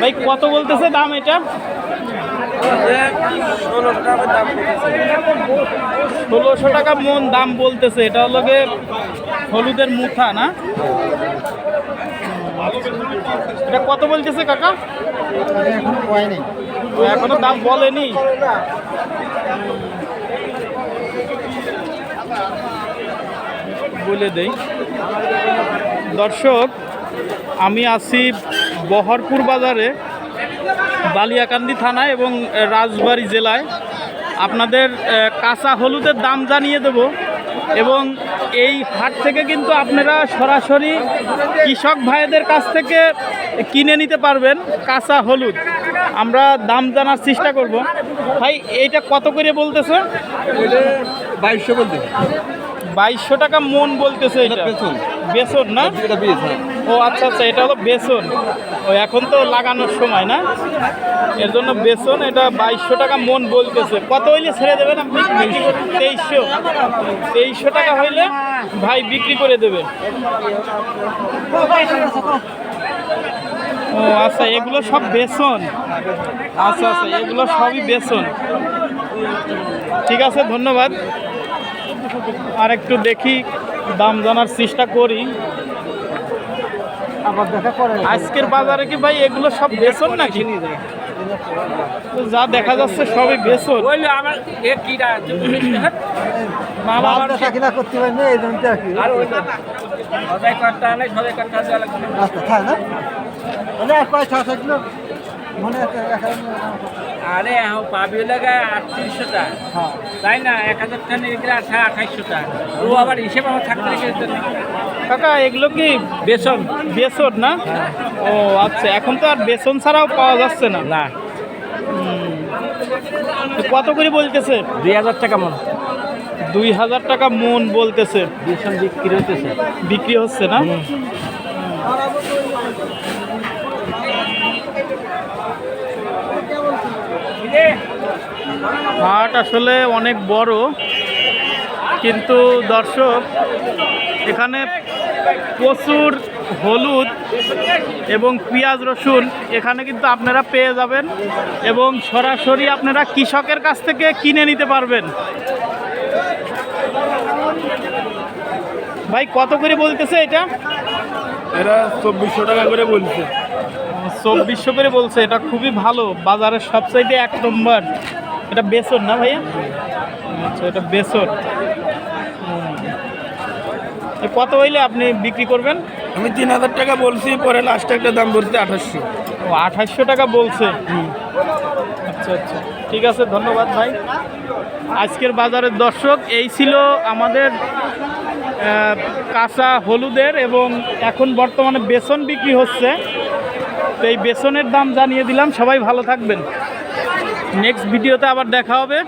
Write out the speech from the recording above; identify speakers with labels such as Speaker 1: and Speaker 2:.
Speaker 1: ভাই, কত বলতেছে দাম এটা? ষোলোশো টাকা মন দাম বলতেছে, এটা হলো গিয়ে হলুদের মুথা, না? এটা কত বলতেছে কাকা?
Speaker 2: এখন
Speaker 1: দাম বলেনি। বলে দেই। দর্শক, আমি আছি বহরপুর বাজারে বালিয়াকান্দি থানায় এবং রাজবাড়ী জেলায় আপনাদের কাঁচা হলুদের দাম জানিয়ে দেব এবং এই হাট থেকে কিন্তু আপনারা সরাসরি কৃষক ভাইদের কাছ থেকে কিনে নিতে পারবেন কাঁচা হলুদ। আমরা দাম জানার চেষ্টা করব। ভাই এইটা কত করে বলতেছে?
Speaker 2: বাইশশো বলতে।
Speaker 1: বাইশশো টাকা মন বলতেছে এটা।
Speaker 2: বেসন।
Speaker 1: না? ও আচ্ছা আচ্ছা এটা হলো বেসন। ও, এখন তো লাগানোর সময় না? এর জন্য বেসন, এটা বাইশশো টাকা মন বলতেছে। কত হইলে ছেড়ে দেবেন আপনি? তেইশশো। তেইশশো টাকা হইলে ভাই বিক্রি করে দেবে। ও আচ্ছা এগুলো সব বেসন। আচ্ছা আচ্ছা এগুলো সবই বেসন। ঠিক আছে, ধন্যবাদ। আর একটু দেখি, দাম জানার চেষ্টা করে। আজকের বাজারে কি ভাই এগুলো সব বেসন নাকি? তো যা দেখা যাচ্ছে সবই বেসন।
Speaker 3: বলল আমার এ কিরা
Speaker 1: মামা
Speaker 2: মাল দেখা কিনা করতে পারি না এই জন্য আর আচ্ছা মানে মনে
Speaker 3: পাবি লাগে আটত্রিশশো টাকা।
Speaker 2: হ্যাঁ।
Speaker 3: তাই না? এক হাজার টাকা নিয়ে গেলে আঠা আঠাইশশো টাকা। ও আবার হিসেবে আমার থাকতে
Speaker 1: কাকা এগুলো কি
Speaker 3: বেসন?
Speaker 1: বেসন না? ও আচ্ছা এখন তো আর বেসন ছাড়াও পাওয়া যাচ্ছে না।
Speaker 3: না।
Speaker 1: কত করে বলতেছে?
Speaker 3: দুই হাজার টাকা মন।
Speaker 1: দুই হাজার টাকা মন বলতেছে।
Speaker 3: বেসন বিক্রি হতেছে
Speaker 1: বিক্রি হচ্ছে না? হাট আসলে অনেক বড়। কিন্তু দর্শক এখানে প্রচুর হলুদ এবং পেঁয়াজ রসুন এখানে কিন্তু আপনারা পেয়ে যাবেন এবং সরাসরি আপনারা কৃষকের কাছ থেকে কিনে নিতে পারবেন। ভাই কত করে বলতেছে এটা?
Speaker 4: এরা চব্বিশশো টাকা করে বলছে।
Speaker 1: চব্বিশশো করে বলছে এটা খুবই ভালো। বাজারের সবচাইতে এক নম্বর। এটা বেসন না ভাইয়া? আচ্ছা এটা বেসন। কত হইলে আপনি বিক্রি করবেন?
Speaker 4: আমি তিন হাজার টাকা বলছি পরে লাস্টে একটা দাম বলতে আঠাশশো।
Speaker 1: ও আঠাশশো টাকা বলছে? আচ্ছা আচ্ছা। ঠিক আছে ধন্যবাদ ভাই। আজকের বাজারের দর্শক এই ছিল আমাদের কাঁচা হলুদের এবং এখন বর্তমানে বেসন বিক্রি হচ্ছে। তো এই বেসনের দাম জানিয়ে দিলাম। সবাই ভালো থাকবেন। নেক্সট ভিডিওতে আবার দেখা হবে।